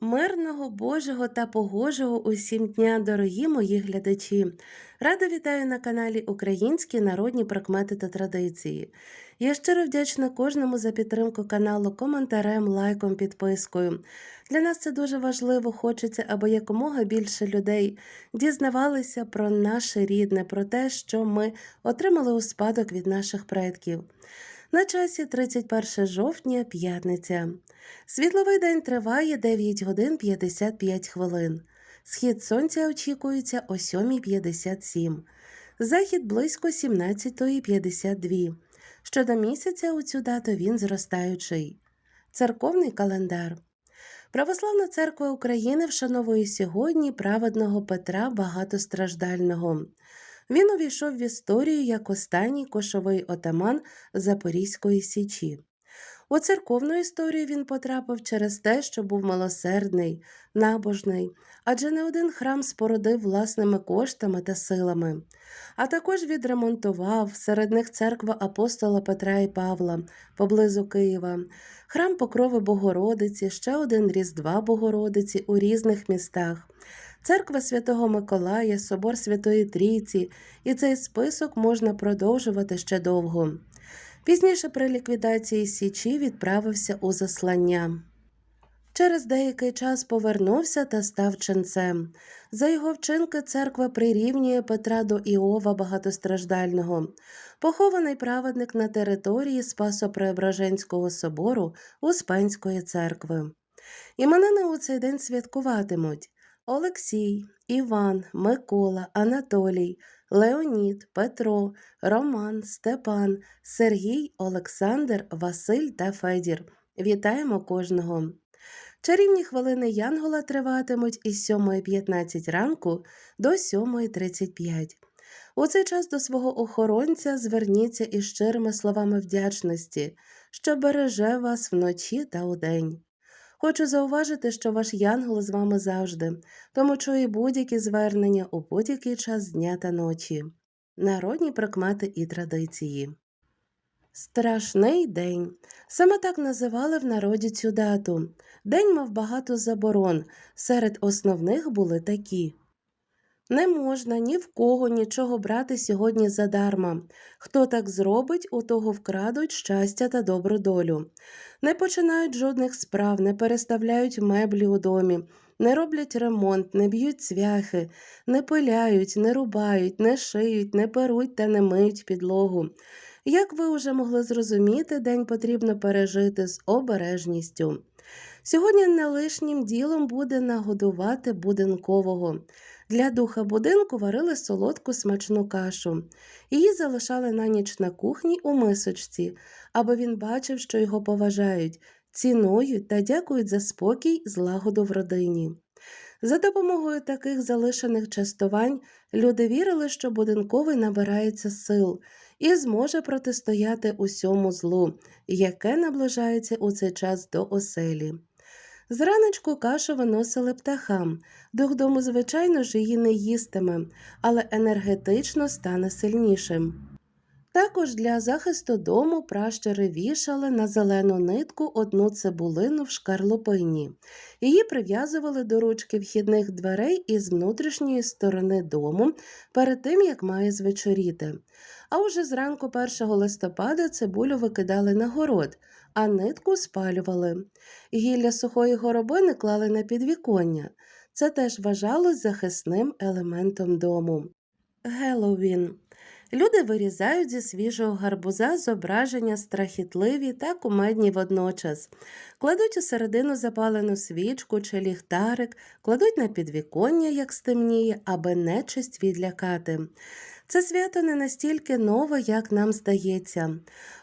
Мирного, Божого та погожого усім дня, дорогі мої глядачі! Рада вітаю на каналі Українські народні прикмети та традиції. Я щиро вдячна кожному за підтримку каналу коментарем, лайком, підпискою. Для нас це дуже важливо. Хочеться, аби якомога більше людей дізнавалися про наше рідне, про те, що ми отримали у спадок від наших предків. На часі 31 жовтня, п'ятниця. Світловий день триває 9 годин 55 хвилин. Схід сонця очікується о 7.57, захід близько 17.52. Щодо місяця у цю дату він зростаючий. Церковний календар. Православна церква України вшановує сьогодні праведного Петра Багатостраждального. Він увійшов в історію як останній кошовий отаман Запорізької Січі. У церковну історію він потрапив через те, що був милосердний, набожний, адже не один храм спорудив власними коштами та силами, а також відремонтував серед них церква апостола Петра і Павла поблизу Києва, храм Покрови Богородиці, ще один Різдва Богородиці у різних містах. Церква Святого Миколая, Собор Святої Трійці, і цей список можна продовжувати ще довго. Пізніше при ліквідації Січі відправився у заслання. Через деякий час повернувся та став ченцем. За його вчинки церква прирівнює Петра до Іова багатостраждального, похований праведник на території Спасо-Преображенського собору Успенської церкви. Іменини у цей день святкуватимуть Олексій, Іван, Микола, Анатолій, Леонід, Петро, Роман, Степан, Сергій, Олександр, Василь та Федір. Вітаємо кожного! Чарівні хвилини Янгола триватимуть із 7.15 ранку до 7.35. У цей час до свого охоронця зверніться із щирими словами вдячності, що береже вас вночі та удень. Хочу зауважити, що ваш янгол з вами завжди, тому чує будь-які звернення у будь-який час дня та ночі, народні прикмети і традиції. Страшний день. Саме так називали в народі цю дату. День мав багато заборон. Серед основних були такі. Не можна ні в кого нічого брати сьогодні задарма. Хто так зробить, у того вкрадуть щастя та добру долю. Не починають жодних справ, не переставляють меблі у домі, не роблять ремонт, не б'ють цвяхи, не пиляють, не рубають, не шиють, не перуть та не миють підлогу. Як ви вже могли зрозуміти, день потрібно пережити з обережністю. Сьогодні не лишнім ділом буде нагодувати будинкового. Для духа будинку варили солодку смачну кашу. Її залишали на ніч на кухні у мисочці, аби він бачив, що його поважають, цінують та дякують за спокій, злагоду в родині. За допомогою таких залишених частувань люди вірили, що будинковий набирається сил і зможе протистояти усьому злу, яке наближається у цей час до оселі. Зраночку кашу виносили птахам, дух дому, звичайно ж, її не їстиме, але енергетично стане сильнішим. Також для захисту дому пращури вішали на зелену нитку одну цибулину в шкарлупині. Її прив'язували до ручки вхідних дверей із внутрішньої сторони дому перед тим, як має звечоріти. А уже зранку 1 листопада цибулю викидали на город, а нитку спалювали. Гілля сухої горобини клали на підвіконня. Це теж вважалось захисним елементом дому. Геловін. Люди вирізають зі свіжого гарбуза зображення страхітливі та кумедні водночас, кладуть у середину запалену свічку чи ліхтарик, кладуть на підвіконня, як стемніє, аби нечисть відлякати. Це свято не настільки нове, як нам здається.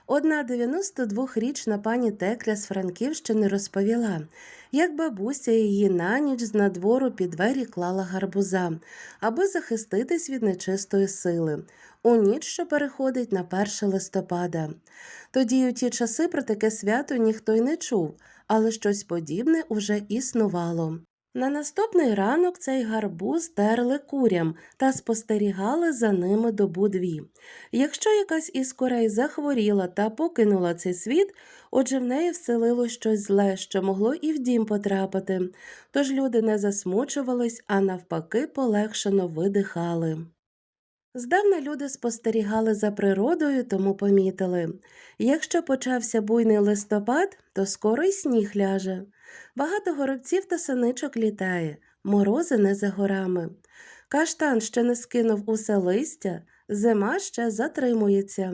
Одна 92-річна пані Текля з Франківщини розповіла, як бабуся її на ніч з надвору під двері клала гарбуза, аби захиститись від нечистої сили. У ніч, що переходить на 1 листопада. Тоді у ті часи про таке свято ніхто й не чув, але щось подібне уже існувало. На наступний ранок цей гарбуз терли курям та спостерігали за ними добу дві. Якщо якась із курей захворіла та покинула цей світ, отже в неї вселило щось зле, що могло і в дім потрапити. Тож люди не засмучувались, а навпаки, полегшено видихали. Здавна люди спостерігали за природою, тому помітили якщо почався буйний листопад, то скоро й сніг ляже. Багато горобців та синичок літає, морози не за горами. Каштан ще не скинув усе листя, зима ще затримується.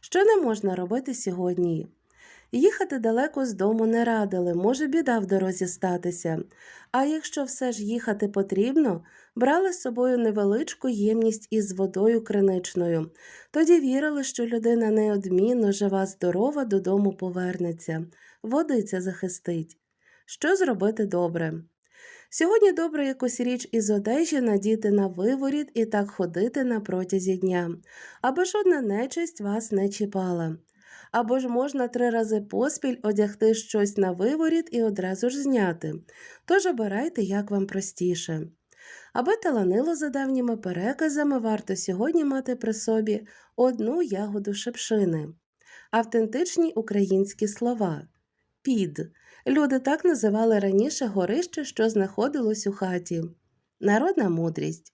Що не можна робити сьогодні? Їхати далеко з дому не радили, може біда в дорозі статися. А якщо все ж їхати потрібно, брали з собою невеличку ємність із водою криничною. Тоді вірили, що людина неодмінно жива, здорова додому повернеться, водиця захистить. Що зробити добре? Сьогодні добре якусь річ із одежі надіти на виворіт і так ходити на протязі дня, аби жодна нечисть вас не чіпала. Або ж можна три рази поспіль одягти щось на виворіт і одразу ж зняти. Тож обирайте, як вам простіше. Аби таланило за давніми переказами, варто сьогодні мати при собі одну ягоду шепшини, автентичні українські слова. Під. Люди так називали раніше горище, що знаходилось у хаті. Народна мудрість.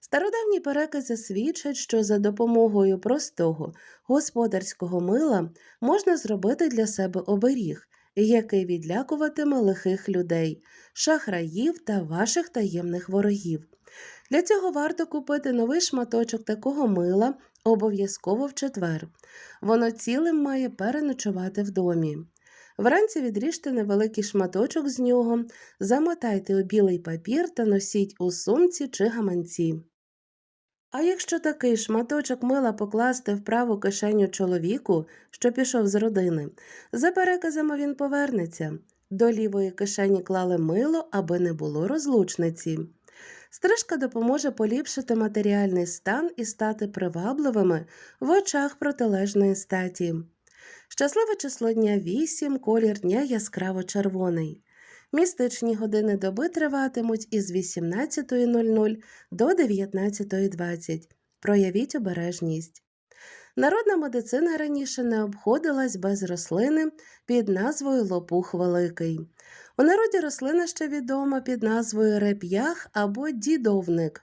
Стародавні перекази свідчать, що за допомогою простого господарського мила можна зробити для себе оберіг, який відлякуватиме лихих людей, шахраїв та ваших таємних ворогів. Для цього варто купити новий шматочок такого мила обов'язково в четвер. Воно цілим має переночувати в домі. Вранці відріжте невеликий шматочок з нього, замотайте у білий папір та носіть у сумці чи гаманці. А якщо такий шматочок мила покласти в праву кишеню чоловіку, що пішов з родини, за переказами він повернеться. До лівої кишені клали мило, аби не було розлучниці. Стрижка допоможе поліпшити матеріальний стан і стати привабливими в очах протилежної статі. Щасливе число дня 8, колір дня яскраво червоний. Містичні години доби триватимуть із 18.00 до 19.20. Проявіть обережність. Народна медицина раніше не обходилась без рослини під назвою лопух великий. У народі рослина ще відома під назвою реп'ях або дідовник.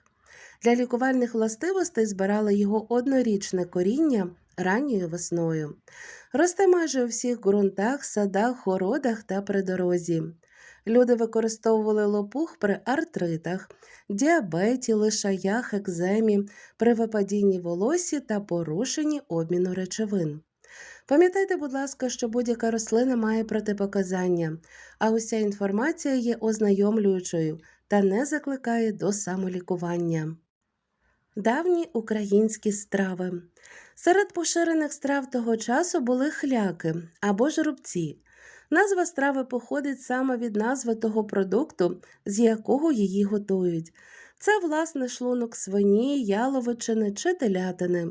Для лікувальних властивостей збирали його однорічне коріння ранньою весною. Росте майже у всіх ґрунтах, садах, городах та при дорозі. Люди використовували лопух при артритах, діабеті, лишаях, екземі, при випадінні волосі та порушенні обміну речовин. Пам'ятайте, будь ласка, що будь-яка рослина має протипоказання, а уся інформація є ознайомлюючою та не закликає до самолікування. Давні українські страви. Серед поширених страв того часу були хляки або ж рубці. Назва страви походить саме від назви того продукту, з якого її готують. Це, власне, шлунок свині, яловичини чи телятини.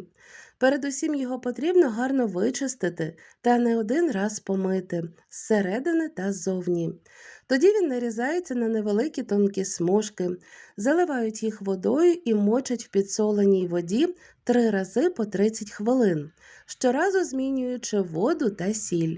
Передусім його потрібно гарно вичистити та не один раз помити зсередини та ззовні. Тоді він нарізається на невеликі тонкі смужки, заливають їх водою і мочать в підсоленій воді три рази по 30 хвилин, щоразу змінюючи воду та сіль.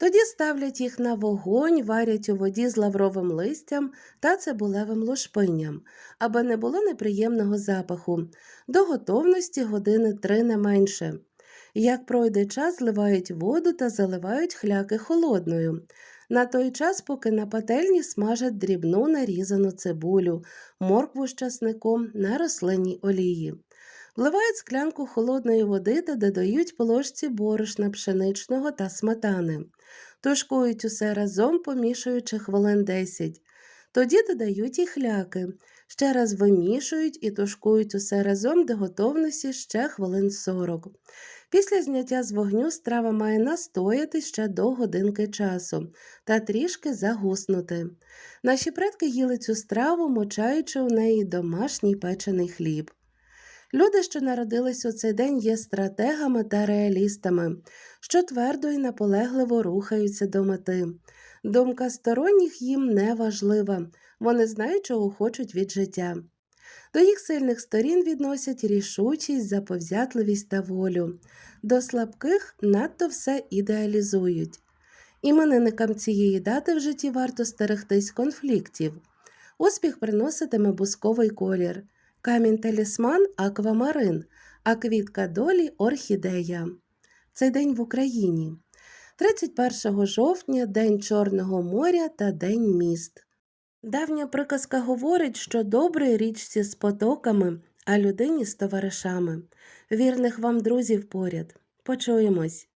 Тоді ставлять їх на вогонь, варять у воді з лавровим листям та цибулевим лушпинням, аби не було неприємного запаху, до готовності години три не менше. Як пройде час, зливають воду та заливають хляки холодною. На той час, поки на пательні смажать дрібну нарізану цибулю, моркву з часником на рослинній олії. Вливають склянку холодної води та додають по ложці борошна пшеничного та сметани. Тушкують усе разом, помішуючи хвилин 10. Тоді додають і хляки, ще раз вимішують і тушкують усе разом до готовності ще хвилин 40. Після зняття з вогню страва має настояти ще до годинки часу та трішки загуснути. Наші предки їли цю страву, мочаючи у неї домашній печений хліб. Люди, що народились у цей день, є стратегами та реалістами, що твердо і наполегливо рухаються до мети. Думка сторонніх їм не важлива, вони знають, чого хочуть від життя. До їх сильних сторін відносять рішучість, заповзятливість та волю. До слабких надто все ідеалізують. Іменинникам цієї дати в житті варто стерегтись конфліктів. Успіх приноситиме бусковий колір, камінь талісман аквамарин, а квітка долі орхідея. Цей день в Україні. 31 жовтня День Чорного моря та День міст. Давня приказка говорить, що добре річці з потоками, а людині з товаришами. Вірних вам друзів поряд. Почуємось.